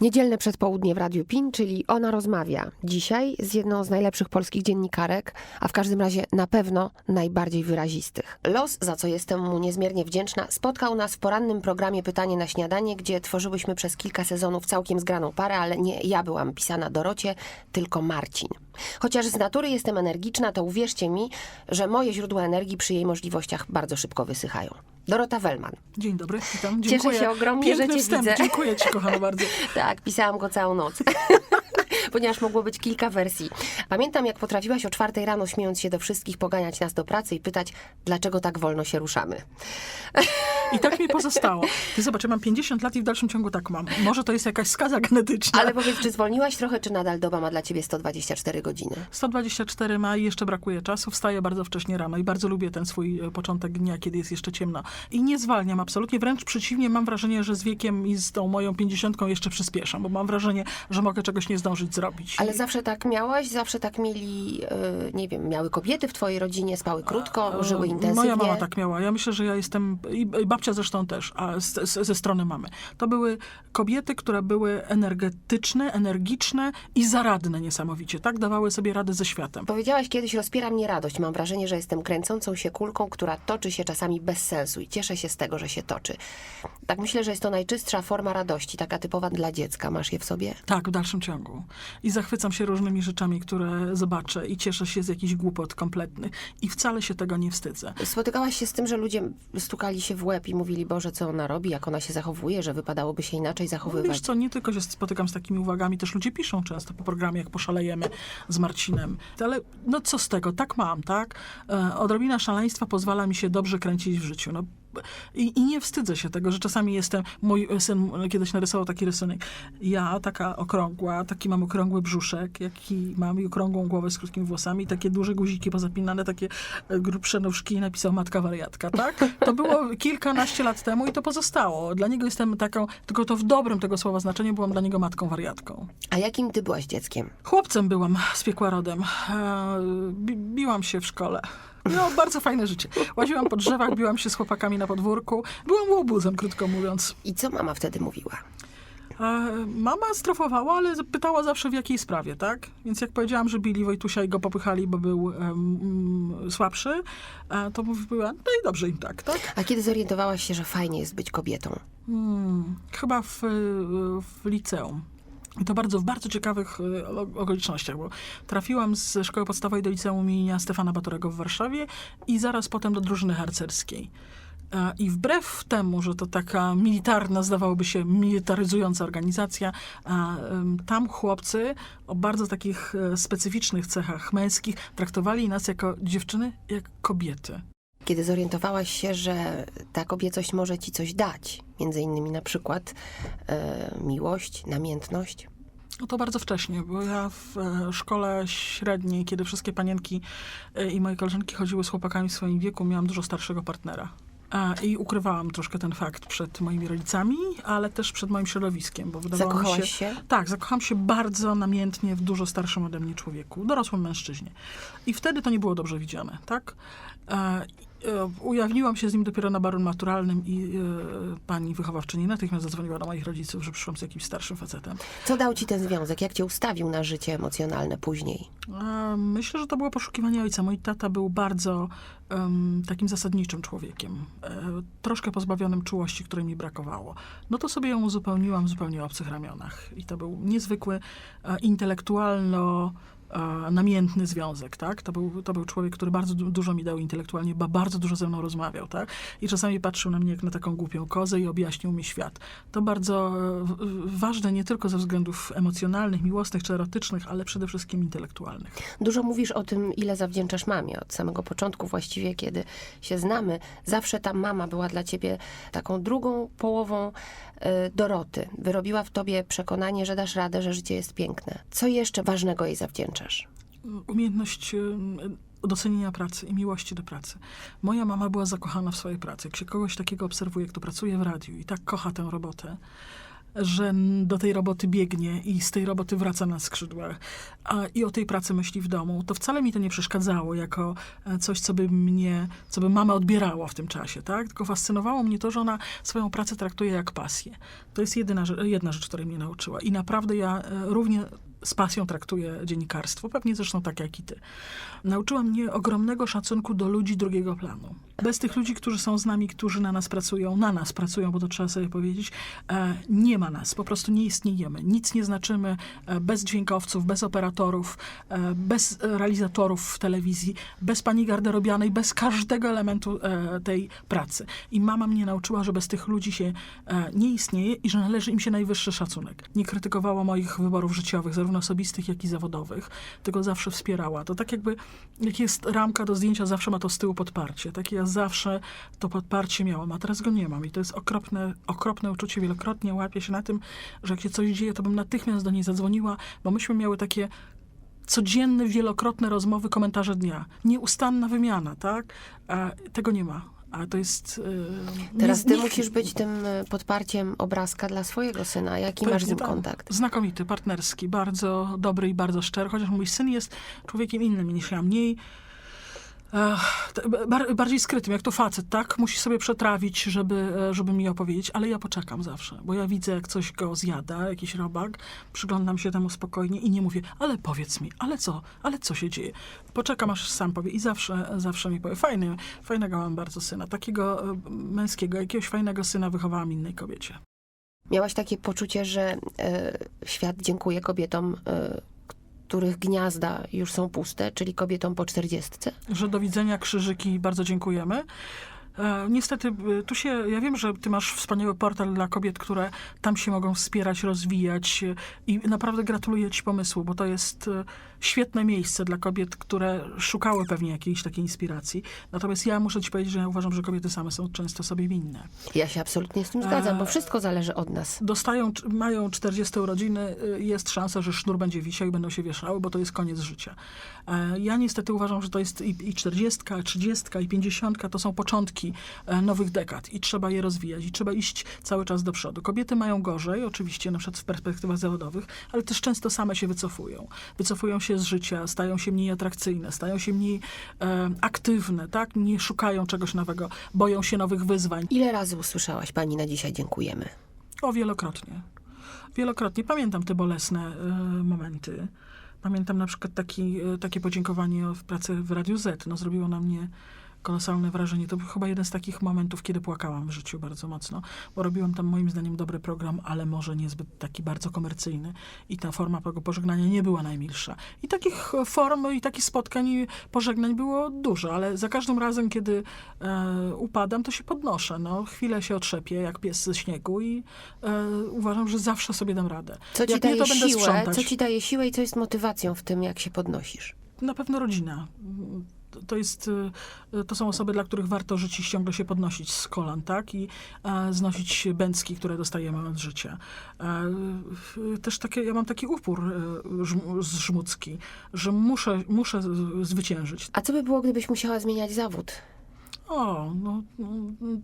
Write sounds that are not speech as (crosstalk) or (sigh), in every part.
Niedzielne przedpołudnie w Radiu PIN, czyli ona rozmawia. Dzisiaj z jedną z najlepszych polskich dziennikarek, a w każdym razie na pewno najbardziej wyrazistych. Los, za co jestem mu niezmiernie wdzięczna, spotkał nas w porannym programie Pytanie na śniadanie, gdzie tworzyłyśmy przez kilka sezonów całkiem zgraną parę, ale nie ja byłam pisana Dorocie, tylko Marcin. Chociaż z natury jestem energiczna, to uwierzcie mi, że moje źródła energii przy jej możliwościach bardzo szybko wysychają. Dorota Wellman. Dzień dobry, witam. Cieszę Dziękuję. się ogromnie, że Piękny cię wstęp. widzę. Dziękuję ci, kochana, bardzo. (laughs) Tak, pisałam go całą noc. (laughs) Ponieważ mogło być kilka wersji. Pamiętam, jak potrafiłaś o czwartej rano, śmiejąc się do wszystkich, poganiać nas do pracy i pytać, dlaczego tak wolno się ruszamy. (laughs) I tak mi pozostało. Ty zobacz, ja mam 50 lat i w dalszym ciągu tak mam. Może to jest jakaś skaza genetyczna. Ale powiedz, czy zwolniłaś trochę, czy nadal doba ma dla ciebie 124 godziny? 124 ma i jeszcze brakuje czasu. Wstaję bardzo wcześnie rano i bardzo lubię ten swój e, początek dnia, kiedy jest jeszcze ciemno. I nie zwalniam absolutnie, wręcz przeciwnie, mam wrażenie, że z wiekiem i z tą moją 50 jeszcze przyspieszam, bo mam wrażenie, że mogę czegoś nie zdążyć zrobić. Ale zawsze tak miałaś? Zawsze tak mieli, yy, nie wiem, miały kobiety w twojej rodzinie, spały krótko, żyły intensywnie? Moja mama tak miała. Ja myślę, że ja jestem, i i babcia zresztą też, a z, z, ze strony mamy. To były kobiety, które były energetyczne, energiczne i zaradne niesamowicie. Tak dawały sobie radę ze światem. Powiedziałaś kiedyś, rozpiera mnie radość. Mam wrażenie, że jestem kręcącą się kulką, która toczy się czasami bez sensu i cieszę się z tego, że się toczy. Tak myślę, że jest to najczystsza forma radości, taka typowa dla dziecka. Masz je w sobie? Tak, w dalszym ciągu. I zachwycam się różnymi rzeczami, które zobaczę i cieszę się z jakichś głupot kompletnych. I wcale się tego nie wstydzę. Spotykałaś się z tym, że ludzie stukali się w łeb i mówili, Boże, co ona robi, jak ona się zachowuje, że wypadałoby się inaczej zachowywać. Wiesz co, nie tylko się spotykam z takimi uwagami, też ludzie piszą często po programie, jak poszalejemy z Marcinem. Ale no co z tego, tak mam, tak? E, odrobina szaleństwa pozwala mi się dobrze kręcić w życiu. No, i, I nie wstydzę się tego, że czasami jestem, mój syn kiedyś narysował taki rysunek, ja taka okrągła, taki mam okrągły brzuszek, jaki mam i okrągłą głowę z krótkimi włosami, takie duże guziki pozapinane, takie e, grubsze nóżki i napisał matka wariatka, tak? To było kilkanaście lat temu i to pozostało. Dla niego jestem taką, tylko to w dobrym tego słowa znaczeniu, byłam dla niego matką wariatką. A jakim ty byłaś dzieckiem? Chłopcem byłam z piekła rodem. E, bi- biłam się w szkole. No, bardzo fajne życie. Łaziłam po drzewach, biłam się z chłopakami na podwórku. Byłam łobuzem, krótko mówiąc. I co mama wtedy mówiła? Mama strofowała, ale pytała zawsze w jakiej sprawie, tak? Więc jak powiedziałam, że bili Wojtusia i go popychali, bo był mm, słabszy, to mówiła, no i dobrze im tak, tak? A kiedy zorientowałaś się, że fajnie jest być kobietą? Hmm, chyba w, w liceum. I to bardzo, w bardzo ciekawych e, o- okolicznościach, bo trafiłam ze szkoły podstawowej do liceum imienia Stefana Batorego w Warszawie i zaraz potem do drużyny harcerskiej. E, I wbrew temu, że to taka militarna, zdawałoby się, militaryzująca organizacja, em, tam chłopcy o bardzo takich e, specyficznych cechach męskich traktowali nas jako dziewczyny, jak kobiety. Kiedy zorientowałaś się, że ta kobiecość może ci coś dać, między innymi na przykład e, miłość, namiętność? No to bardzo wcześnie, bo ja w e, szkole średniej, kiedy wszystkie panienki e, i moje koleżanki chodziły z chłopakami w swoim wieku, miałam dużo starszego partnera. A, I ukrywałam troszkę ten fakt przed moimi rodzicami, ale też przed moim środowiskiem, bo wydawało mi Zakochałaś się... się? Tak, zakochałam się bardzo namiętnie w dużo starszym ode mnie człowieku, dorosłym mężczyźnie. I wtedy to nie było dobrze widziane, tak? E, ujawniłam się z nim dopiero na baru maturalnym i e, pani wychowawczyni natychmiast zadzwoniła do moich rodziców, że przyszłam z jakimś starszym facetem. Co dał ci ten związek? Jak cię ustawił na życie emocjonalne później? E, Myślę, że to było poszukiwanie ojca. Mój tata był bardzo em, takim zasadniczym człowiekiem, e, troszkę pozbawionym czułości, której mi brakowało. No to sobie ją uzupełniłam w zupełnie obcych ramionach. I to był niezwykły, intelektualno namiętny związek, tak? To był, to był człowiek, który bardzo du- dużo mi dał intelektualnie, ba bardzo dużo ze mną rozmawiał, tak? I czasami patrzył na mnie jak na taką głupią kozę i objaśnił mi świat. To bardzo e, ważne nie tylko ze względów emocjonalnych, miłosnych czy erotycznych, ale przede wszystkim intelektualnych. Dużo mówisz o tym, ile zawdzięczasz mamie. Od samego początku właściwie, kiedy się znamy, zawsze ta mama była dla ciebie taką drugą połową e, Doroty. Wyrobiła w tobie przekonanie, że dasz radę, że życie jest piękne. Co jeszcze ważnego jej zawdzięczasz? Umiejętność docenienia pracy i miłości do pracy. Moja mama była zakochana w swojej pracy. Jak się kogoś takiego obserwuje, kto pracuje w radiu i tak kocha tę robotę, że do tej roboty biegnie i z tej roboty wraca na skrzydłach a, i o tej pracy myśli w domu, to wcale mi to nie przeszkadzało jako e, coś, co by mnie, co by mama odbierała w tym czasie, tak? Tylko fascynowało mnie to, że ona swoją pracę traktuje jak pasję. To jest jedyna, jedna rzecz, której mnie nauczyła. I naprawdę ja e, równie z pasją traktuję dziennikarstwo, pewnie zresztą tak jak i ty. Nauczyła mnie ogromnego szacunku do ludzi drugiego planu. Bez tych ludzi, którzy są z nami, którzy na nas pracują, na nas pracują, bo to trzeba sobie powiedzieć, e, nie ma nas, po prostu nie istniejemy. Nic nie znaczymy e, bez dźwiękowców, bez operatorów, e, bez realizatorów w telewizji, bez pani garderobianej, bez każdego elementu tej pracy. I mama mnie nauczyła, że bez tych ludzi się nie istnieje i że należy im się najwyższy szacunek. Nie krytykowała moich wyborów życiowych, zarówno osobistych, jak i zawodowych, tylko zawsze wspierała. To tak jakby, jak jest ramka do zdjęcia, zawsze ma to z tyłu podparcie. Tak ja zawsze to podparcie miałam, a teraz go nie mam. I to jest okropne, okropne uczucie. Wielokrotnie łapię się na tym, że jak się coś dzieje, to bym natychmiast do niej zadzwoniła, bo myśmy miały takie codzienne, wielokrotne rozmowy, komentarze dnia. Nieustanna wymiana, tak? A tego nie ma. A to jest... Yy, Teraz ty nie- musisz być tym e, podparciem obrazka dla swojego syna. Jaki masz z nim tak. kontakt? Znakomity, partnerski, bardzo dobry i bardzo szczery, chociaż mój syn jest człowiekiem innym niż ja, mniej bar, bardziej skrytym, jak to facet, tak? Musi sobie przetrawić, żeby, e, żeby mi opowiedzieć, ale ja poczekam zawsze, bo ja widzę, jak coś go zjada, jakiś robak, przyglądam się temu spokojnie i nie mówię, ale powiedz mi, ale co, ale co się dzieje? Poczekam, aż sam powie i zawsze, zawsze mi powie. Fajny, fajnego mam bardzo syna, takiego e, męskiego, jakiegoś fajnego syna wychowałam innej kobiecie. Miałaś takie poczucie, że e, świat dziękuję kobietom, e, których gniazda już są puste, czyli kobietom po czterdziestce? że do widzenia, krzyżyki, bardzo dziękujemy. E, niestety, e, tu się, ja wiem, że ty masz wspaniały portal dla kobiet, które tam się mogą wspierać, rozwijać e, i naprawdę gratuluję ci pomysłu, bo to jest świetne miejsce dla kobiet, które szukały pewnie jakiejś takiej inspiracji. Natomiast ja muszę ci powiedzieć, że ja uważam, że kobiety same są często sobie winne. Ja się absolutnie z tym zgadzam, bo wszystko zależy od nas. Dostają, mają 40 urodziny, jest szansa, że sznur będzie wisiał i będą się wieszały, bo to jest koniec życia. Ja niestety uważam, że to jest i, i 40, i 30, i 50 to są początki e, nowych dekad i trzeba je rozwijać i trzeba iść cały czas do przodu. Kobiety mają gorzej, oczywiście na przykład w perspektywach zawodowych, ale też często same się wycofują. Wycofują się z życia, stają się mniej atrakcyjne, stają się mniej e, aktywne, tak? Nie szukają czegoś nowego, boją się nowych wyzwań. Ile razy usłyszałaś pani na dzisiaj dziękujemy? O, wielokrotnie. Wielokrotnie. Pamiętam te bolesne e, momenty. Pamiętam na przykład taki, e, takie podziękowanie w pracy w Radiu Z. No, zrobiło na mnie kolosalne wrażenie. To był chyba jeden z takich momentów, kiedy płakałam w życiu bardzo mocno, bo robiłam tam moim zdaniem dobry program, ale może niezbyt taki bardzo komercyjny i ta forma tego pożegnania nie była najmilsza. I takich e, form i takich spotkań i pożegnań było dużo, ale za każdym razem, kiedy e, upadam, to się podnoszę. No, chwilę się otrzepię, jak pies ze śniegu i e, uważam, że zawsze sobie dam radę. Co ci jak nie, daje to będę siłę? sprzątać. Co ci daje siłę i co jest motywacją w tym, jak się podnosisz? Na pewno rodzina. To- jest, y, to są osoby, dla których warto żyć i ciągle się podnosić z kolan, tak? I e, znosić bęcki, które dostajemy od życia. E, też takie, ja mam taki upór e, żm- żmudzki, że muszę, muszę z- zwyciężyć. A co by było, gdybyś musiała zmieniać zawód? O, no, no,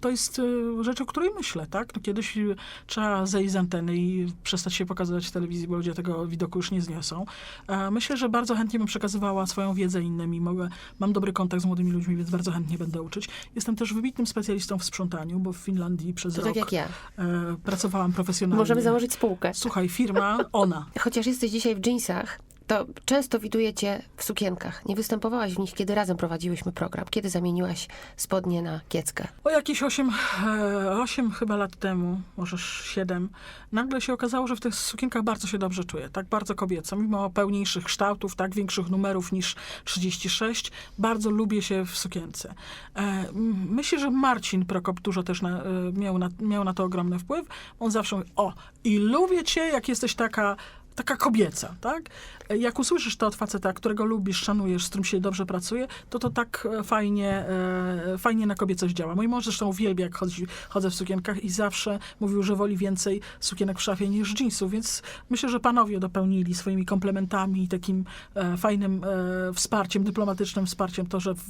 to jest e, rzecz, o której myślę, tak? No, kiedyś e, trzeba zejść z anteny i przestać się pokazywać w telewizji, bo ludzie tego widoku już nie zniosą. E, Myślę, że bardzo chętnie bym przekazywała swoją wiedzę innym i mogę, mam dobry kontakt z młodymi ludźmi, więc bardzo chętnie będę uczyć. Jestem też wybitnym specjalistą w sprzątaniu, bo w Finlandii przez To rok tak jak ja. pracowałam profesjonalnie. Możemy założyć spółkę. Słuchaj, firma, ona. Chociaż jesteś dzisiaj w dżinsach, to często widuję cię w sukienkach. Nie występowałaś w nich, kiedy razem prowadziłyśmy program. Kiedy zamieniłaś spodnie na kieckę? O jakieś 8, e, 8 chyba lat temu, może 7, nagle się okazało, że w tych sukienkach bardzo się dobrze czuję, tak bardzo kobieco, mimo pełniejszych kształtów, tak większych numerów niż 36, bardzo lubię się w sukience. E, myślę, że Marcin Prokop dużo też na, e, miał, na, miał na to ogromny wpływ. On zawsze mówi, o i lubię cię, jak jesteś taka taka kobieca, tak? jak usłyszysz to od faceta, którego lubisz, szanujesz, z którym się dobrze pracuje, to to tak e, fajnie, e, fajnie na kobiecość działa. Mój mąż zresztą uwielbia, jak chodzi, chodzę w sukienkach i zawsze mówił, że woli więcej sukienek w szafie niż dżinsów, więc myślę, że panowie dopełnili swoimi komplementami i takim e, fajnym e, wsparciem, dyplomatycznym wsparciem to, że w,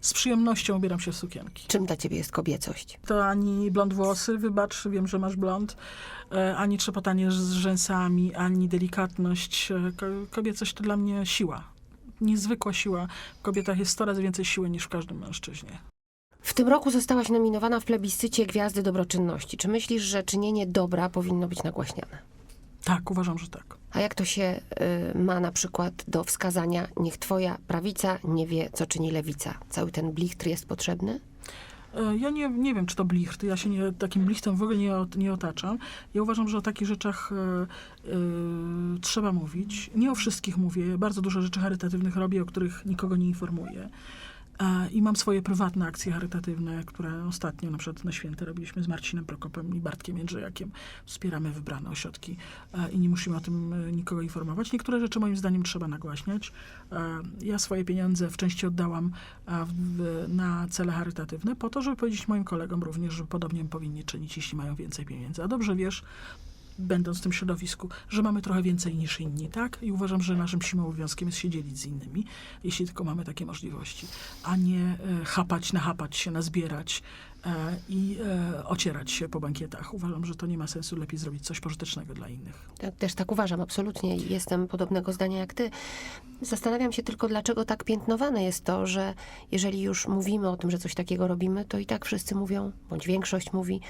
z przyjemnością ubieram się w sukienki. Czym dla ciebie jest kobiecość? To ani blond włosy, wybacz, wiem, że masz blond, ani trzepotanie z rzęsami, ani delikatność. E, ko- Kobiecość to dla mnie siła. Niezwykła siła. W kobietach jest 100 razy więcej siły niż w każdym mężczyźnie. W tym roku zostałaś nominowana w plebiscycie Gwiazdy Dobroczynności. Czy myślisz, że czynienie dobra powinno być nagłaśniane? Tak, uważam, że tak. A jak to się y, ma na przykład do wskazania, niech twoja prawica nie wie, co czyni lewica? Cały ten blichtr jest potrzebny? E, Ja nie, nie wiem, czy to blicht. Ja się nie, takim blichtem w ogóle nie, nie otaczam. Ja uważam, że o takich rzeczach e, e, trzeba mówić. Nie o wszystkich mówię. Bardzo dużo rzeczy charytatywnych robię, o których nikogo nie informuję. I mam swoje prywatne akcje charytatywne, które ostatnio na przykład na święte robiliśmy z Marcinem Prokopem i Bartkiem Jędrzejakiem. Wspieramy wybrane ośrodki e, i nie musimy o tym e, nikogo informować. Niektóre rzeczy moim zdaniem trzeba nagłaśniać. E, Ja swoje pieniądze w części oddałam na cele charytatywne po to, żeby powiedzieć moim kolegom również, że podobnie powinni czynić, jeśli mają więcej pieniędzy. A dobrze wiesz, będąc w tym środowisku, że mamy trochę więcej niż inni, tak? I uważam, że naszym siłą obowiązkiem jest się dzielić z innymi, jeśli tylko mamy takie możliwości, a nie e, chapać, nachapać się, nazbierać e, i e, ocierać się po bankietach. Uważam, że to nie ma sensu, lepiej zrobić coś pożytecznego dla innych. Ja też tak uważam, absolutnie. Jestem podobnego zdania jak ty. Zastanawiam się tylko, dlaczego tak piętnowane jest to, że jeżeli już mówimy o tym, że coś takiego robimy, to i tak wszyscy mówią, bądź większość mówi,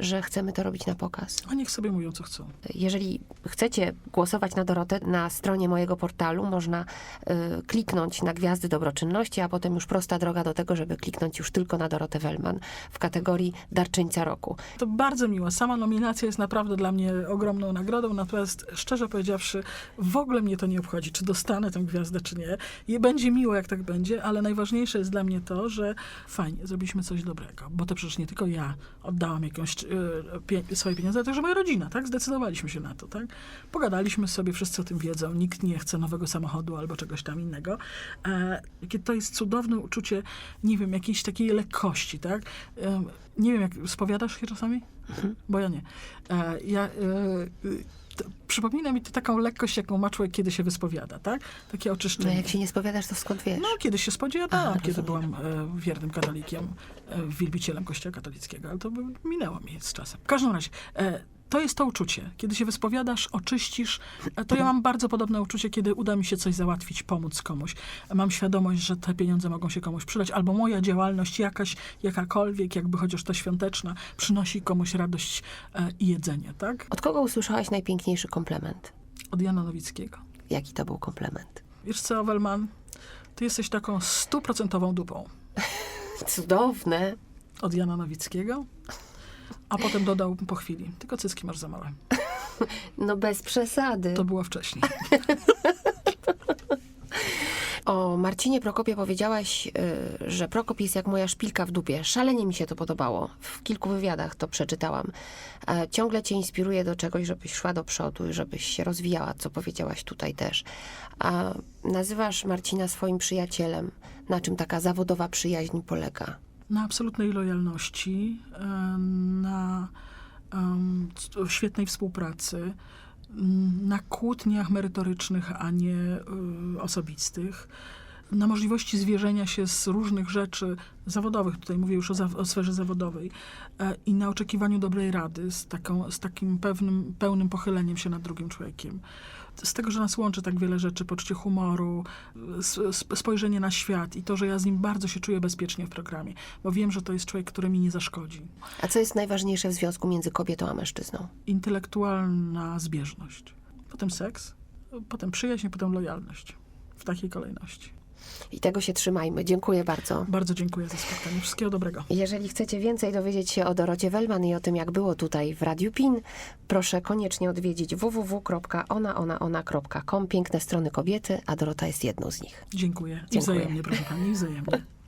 że chcemy to robić na pokaz. A niech sobie mówią, co chcą. Jeżeli chcecie głosować na Dorotę, na stronie mojego portalu można y, kliknąć na Gwiazdy Dobroczynności, a potem już prosta droga do tego, żeby kliknąć już tylko na Dorotę Wellman w kategorii Darczyńca Roku. To bardzo miłe. Sama nominacja jest naprawdę dla mnie ogromną nagrodą, natomiast szczerze powiedziawszy, w ogóle mnie to nie obchodzi, czy dostanę tę gwiazdę, czy nie. I będzie miło, jak tak będzie, ale najważniejsze jest dla mnie to, że fajnie, zrobiliśmy coś dobrego, bo to przecież nie tylko ja oddałam jakąś pie, swoje pieniądze, ale także moja rodzina, tak? Zdecydowaliśmy się na to, tak? Pogadaliśmy sobie, wszyscy o tym wiedzą, nikt nie chce nowego samochodu albo czegoś tam innego. E, to jest cudowne uczucie, nie wiem, jakiejś takiej lekkości, tak? Em, nie wiem, jak spowiadasz się czasami? Bo ja nie. E, ja, e, to, przypomina mi to taką lekkość, jaką ma człowiek, kiedy się wyspowiada, tak? Takie No oczyszczenie. jak się nie spowiadasz, to skąd wiesz? No, kiedy się spodziewałam, A, kiedy rozumiem. byłam e, wiernym katolikiem, e, wielbicielem Kościoła katolickiego, ale to minęło mi z czasem. W każdym razie, e, to jest to uczucie. Kiedy się wyspowiadasz, oczyścisz, e, to ja mam bardzo podobne uczucie, kiedy uda mi się coś załatwić, pomóc komuś. Mam świadomość, że te pieniądze mogą się komuś przydać, albo moja działalność jakaś, jakakolwiek, jakby chociaż to świąteczna, przynosi komuś radość e, i jedzenie, tak? Od kogo usłyszałaś najpiękniejszy komplement? Od Jana Nowickiego. Jaki to był komplement? Wiesz co, Welman, ty jesteś taką stuprocentową dupą. (laughs) Cudowne. od Jana Nowickiego, a potem dodał po chwili, tylko cycki masz za małe. (laughs) No bez przesady. To było wcześniej. (laughs) O Marcinie Prokopie powiedziałaś, y, że Prokop jest jak moja szpilka w dupie. Szalenie mi się to podobało. W kilku wywiadach to przeczytałam. E, Ciągle cię inspiruje do czegoś, żebyś szła do przodu i żebyś się rozwijała, co powiedziałaś tutaj też. A nazywasz Marcina swoim przyjacielem. Na czym taka zawodowa przyjaźń polega? Na absolutnej lojalności, na świetnej współpracy, m, na kłótniach merytorycznych, a nie y, osobistych, na możliwości zwierzenia się z różnych rzeczy zawodowych, tutaj mówię już o, za, o sferze zawodowej, e, i na oczekiwaniu dobrej rady, z, taką, z takim pewnym, pełnym pochyleniem się nad drugim człowiekiem. Z tego, że nas łączy tak wiele rzeczy, poczucie humoru, spojrzenie na świat i to, że ja z nim bardzo się czuję bezpiecznie w programie, bo wiem, że to jest człowiek, który mi nie zaszkodzi. A co jest najważniejsze w związku między kobietą a mężczyzną? Intelektualna zbieżność, potem seks, potem przyjaźń, potem lojalność. W takiej kolejności. I tego się trzymajmy. Dziękuję bardzo. Bardzo dziękuję za spotkanie. Wszystkiego dobrego. Jeżeli chcecie więcej dowiedzieć się o Dorocie Wellman i o tym, jak było tutaj w Radiu PIN, proszę koniecznie odwiedzić www.onaonaona.com. Piękne strony kobiety, a Dorota jest jedną z nich. Dziękuję. I Dziękuję. wzajemnie, proszę pani, i wzajemnie.